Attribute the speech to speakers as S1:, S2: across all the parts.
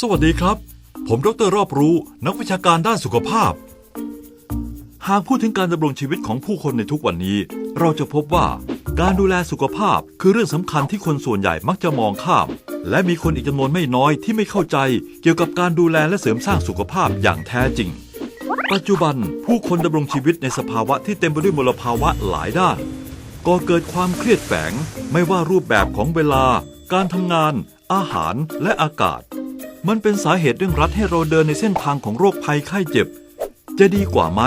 S1: สวัสดีครับ ผมดรรอบรู้นักวิชาการด้านสุขภาพ หากพูดถึงการดำรงชีวิตของผู้คนในทุกวันนี้ เราจะพบว่าการดูแลสุขภาพคือเรื่องสำคัญที่คนส่วนใหญ่มักจะมองข้าม และมีคนอีกจำนวนไม่น้อยที่ไม่เข้าใจ เกี่ยวกับการดูแลและเสริมสร้างสุขภาพอย่างแท้จริง ปัจจุบันผู้คนดำรงชีวิตในสภาวะที่เต็มไปด้วยมลภาวะหลายด้านก่อเกิดความเครียดแฝงไม่ว่ารูปแบบของเวลา การทำงาน อาหารและอากาศ มันเป็นสาเหตุเร่งรัดให้เราเดินในเส้นทางของโรคภัยไข้เจ็บ จะดีกว่าไหม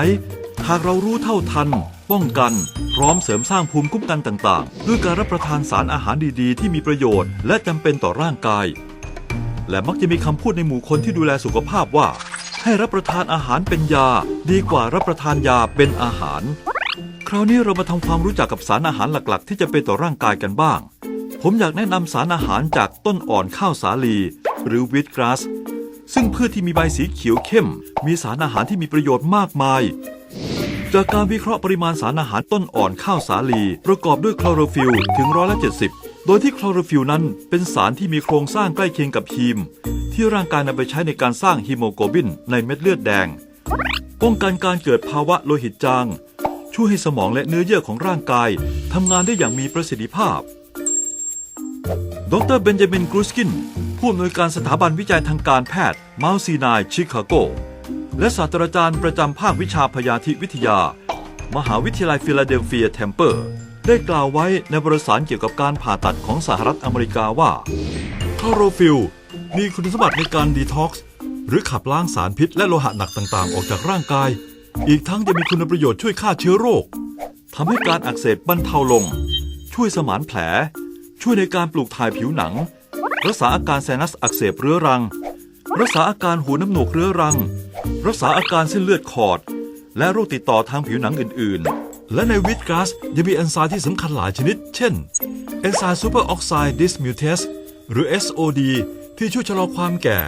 S1: หากเรารู้เท่าทัน ป้องกัน พร้อมเสริมสร้างภูมิคุ้มกันต่างๆ ด้วยการรับประทานสารอาหารดีๆ ที่มีประโยชน์และจำเป็นต่อร่างกาย และมักจะมีคำพูดในหมู่คนที่ดูแลสุขภาพว่า ให้รับประทานอาหารเป็นยา ดีกว่ารับประทานยาเป็นอาหาร คราวนี้เรามาทำความรู้จักกับสารอาหารหลักๆ ที่จะเป็นต่อร่างกายกันบ้าง ผมอยากแนะนำสารอาหารจากต้นอ่อนข้าวสาลี หรือวีทกราส ซึ่งพืชที่มีใบสีเขียวเข้ม มีสารอาหารที่มีประโยชน์มากมาย จากการวิเคราะห์ปริมาณสารอาหารต้นอ่อนข้าวสาลี ประกอบด้วยคลอโรฟิลถึงร้อยละ70 โดยที่คลอโรฟิลนั้นเป็นสารที่มีโครงสร้างใกล้เคียงกับฮีม ที่ร่างกายนำไปใช้ในการสร้างฮีโมโกลบินในเม็ดเลือดแดง ป้องกันการเกิดภาวะโลหิตจาง ช่วยให้สมองและเนื้อเยื่อของร่างกายทำงานได้อย่างมีประสิทธิภาพ ดรเบนจามินกรูสกิน ผู้อำนวยการสถาบันวิจัยทางการแพทย์มาลซีนายชิคาโก และศาสตราจารย์ประจำภาควิชาพยาธิวิทยา มหาวิทยาลัยฟิลาเดลเฟียเทมเปอร์ ได้กล่าวไว้ในวารสารเกี่ยวกับการผ่าตัดของสหรัฐอเมริกาว่าคลอโรฟิลมีคุณสมบัติในการดีท็อกซ์หรือขับล้างสารพิษและโลหะหนักต่างๆ ออกจากร่างกาย อีกทั้งยังมีคุณประโยชน์ช่วยฆ่าเชื้อโรคทำให้การอักเสบบรรเทาลง ช่วยสมานแผล ช่วยในการปลูกถ่ายผิวหนัง รักษาอาการไซนัสอักเสบเรื้อรัง รักษาอาการหูน้ำหนวกเรื้อรัง รักษาอาการเส้นเลือดขอด และโรคติดต่อทางผิวหนังอื่น ๆ และในวิตกัสยังมีเอนไซม์ที่สำคัญหลายชนิด เช่น เอนไซม์ซูเปอร์ออกไซด์ดิสมิวเทสหรือ SOD ที่ช่วยชะลอความแก่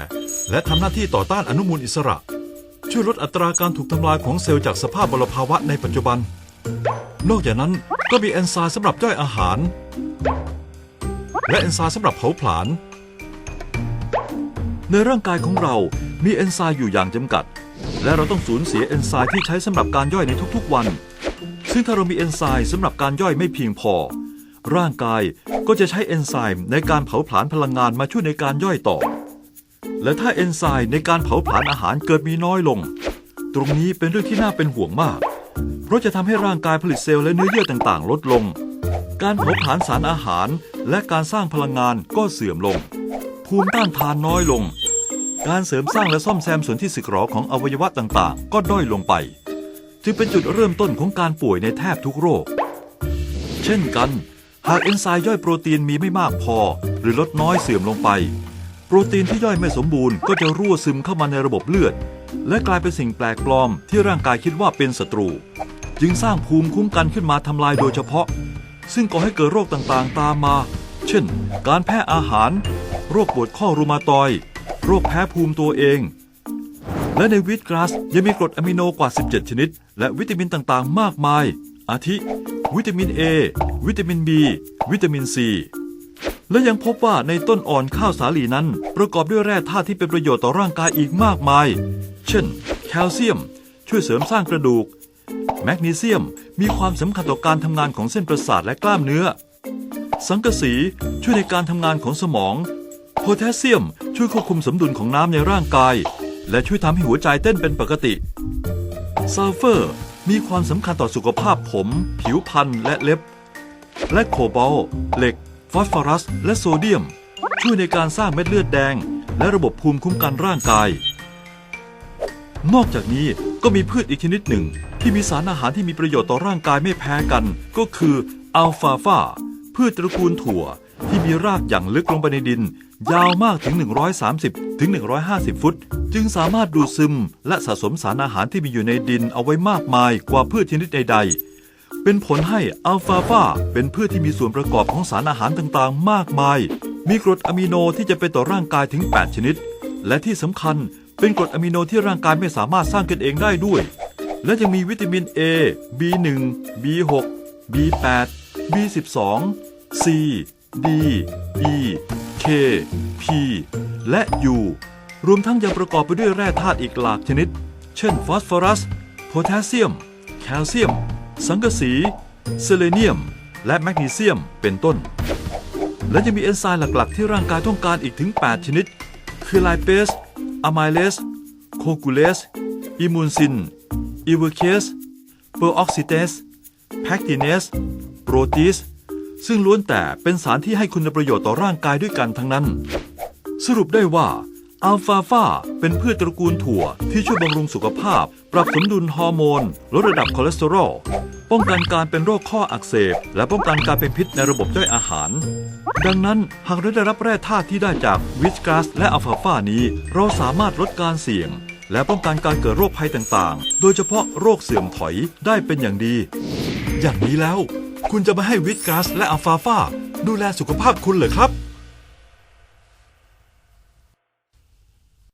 S1: และทำหน้าที่ต่อต้านอนุมูลอิสระ ช่วยลดอัตราการถูกทำลายของเซลล์จากสภาพมลภาวะในปัจจุบัน นอกจากนั้นก็มีเอนไซม์สำหรับย่อยอาหาร และเอนไซม์สำหรับเผาผลาญ ในร่างกายของเรา มีเอนไซม์อยู่อย่างจำกัด และเราต้องสูญเสียเอนไซม์ที่ใช้สำหรับการย่อยในทุกๆวัน ซึ่งถ้าเรามีเอนไซม์สำหรับการย่อยไม่เพียงพอ ร่างกายก็จะใช้เอนไซม์ในการเผาผลาญพลังงานมาช่วยในการย่อยต่อ และถ้าเอนไซม์ในการเผาผลาญอาหารเกิดมีน้อยลง ตรงนี้เป็นเรื่องที่น่าเป็นห่วงมาก เพราะจะทำให้ร่างกายผลิตเซลล์และเนื้อเยื่อต่างๆ ลดลงการเผาผลาญสารอาหาร และการสร้างพลังงานก็เสื่อมลง ภูมิต้านทานน้อยลง การเสริมสร้างและซ่อมแซมส่วนที่สึกหรอของอวัยวะต่างๆ ก็ด้อยลงไป จึงเป็นจุดเริ่มต้นของการป่วยในแทบทุกโรค เช่นกัน หากเอนไซม์ย่อยโปรตีนมีไม่มากพอ หรือลดน้อยเสื่อมลงไป โปรตีนที่ย่อยไม่สมบูรณ์ก็จะรั่วซึมเข้ามาในระบบเลือด และกลายเป็นสิ่งแปลกปลอมที่ร่างกายคิดว่าเป็นศัตรู จึงสร้างภูมิคุ้มกันขึ้นมาทำลายโดยเฉพาะซึ่งก่อให้เกิดโรคต่างๆ ตามมา เช่น การแพ้อาหาร โรคปวดข้อรูมาตอย โรคแพ้ภูมิตัวเอง และในวิตกราสยังมีกรดอะมิโนกว่า 17 ชนิด และวิตามินต่างๆ มากมาย อาทิ วิตามิน A วิตามิน B วิตามิน C และยังพบว่าในต้นอ่อนข้าวสาลีนั้น ประกอบด้วยแร่ธาตุที่เป็นประโยชน์ต่อร่างกายอีกมากมาย เช่น แคลเซียม ช่วยเสริมสร้างกระดูก แมกนีเซียมมีความสำคัญต่อการทำงานของเส้นประสาทและกล้ามเนื้อ สังกะสีช่วยในการทำงานของสมอง โพแทสเซียมช่วยควบคุมสมดุลของน้ำในร่างกาย และช่วยทำให้หัวใจเต้นเป็นปกติซัลเฟอร์มีความสำคัญต่อสุขภาพผม ผิวพรรณและเล็บ และโคบอลเหล็ก ฟอสฟอรัส และโซเดียม ช่วยในการสร้างเม็ดเลือดแดง และระบบภูมิคุ้มกันร่างกาย นอกจากนี้ก็มีพืชอีกชนิดหนึ่ง ที่มีสารอาหารที่มีประโยชน์ต่อร่างกายไม่แพ้กัน ก็คืออัลฟาฟา พืชตระกูลถั่วที่มีรากอย่างลึกลงไปในดิน ยาวมากถึง 130 ถึง 150 ฟุต จึงสามารถดูดซึม และสะสมสารอาหารที่มีอยู่ในดินเอาไว้มากมายกว่าพืชชนิดใด ๆ เป็นผลให้อัลฟาฟาเป็นพืชที่มีส่วนประกอบของสารอาหารต่างๆ มากมาย มีกรดอะมิโนที่จะเป็นต่อร่างกายถึง 8 ชนิด และที่สำคัญเป็นกรดอะมิโนที่ร่างกายไม่สามารถสร้างกันเองได้ด้วย และยังมีวิตามิน A B1 B6 B8 B12 C D E K P และ U รวมทั้งยังประกอบไปด้วยแร่ธาตุอีกหลากชนิด เช่น ฟอสฟอรัส โพแทสเซียม แคลเซียม สังกะสี เซเลเนียม และแมกนีเซียม เป็นต้น และยังมีเอนไซม์หลัก ๆ ที่ร่างกายต้องการอีกถึง 8 ชนิด คือไลเปสอะไมเลส โคกูเลส อิมูนซิน อีเวอร์เคส เปอร์ออกซิเตส แพคติเนส โปรตีส ซึ่งล้วนแต่เป็นสารที่ให้คุณประโยชน์ต่อร่างกายด้วยกันทั้งนั้น สรุปได้ว่าอัลฟาฟาเป็นพืชตระกูลถั่วที่ช่วยบำรุงสุขภาพ ปรับสมดุลฮอร์โมน ลดระดับคอเลสเตอรอล ป้องกันการเป็นโรคข้ออักเสบ และป้องกันการเป็นพิษในระบบย่อยอาหาร ดังนั้นหากเราได้รับแร่ธาตุที่ได้จากวิชกัสและอัลฟาฟานี้ เราสามารถลดการเสี่ยง และป้องกันการเกิดโรคภัยต่างๆ โดยเฉพาะโรคเสื่อมถอยได้เป็นอย่างดี อย่างนี้แล้ว คุณจะมาให้วิตกัสและอัลฟาฟาดูแลสุขภาพคุณเหรอครับ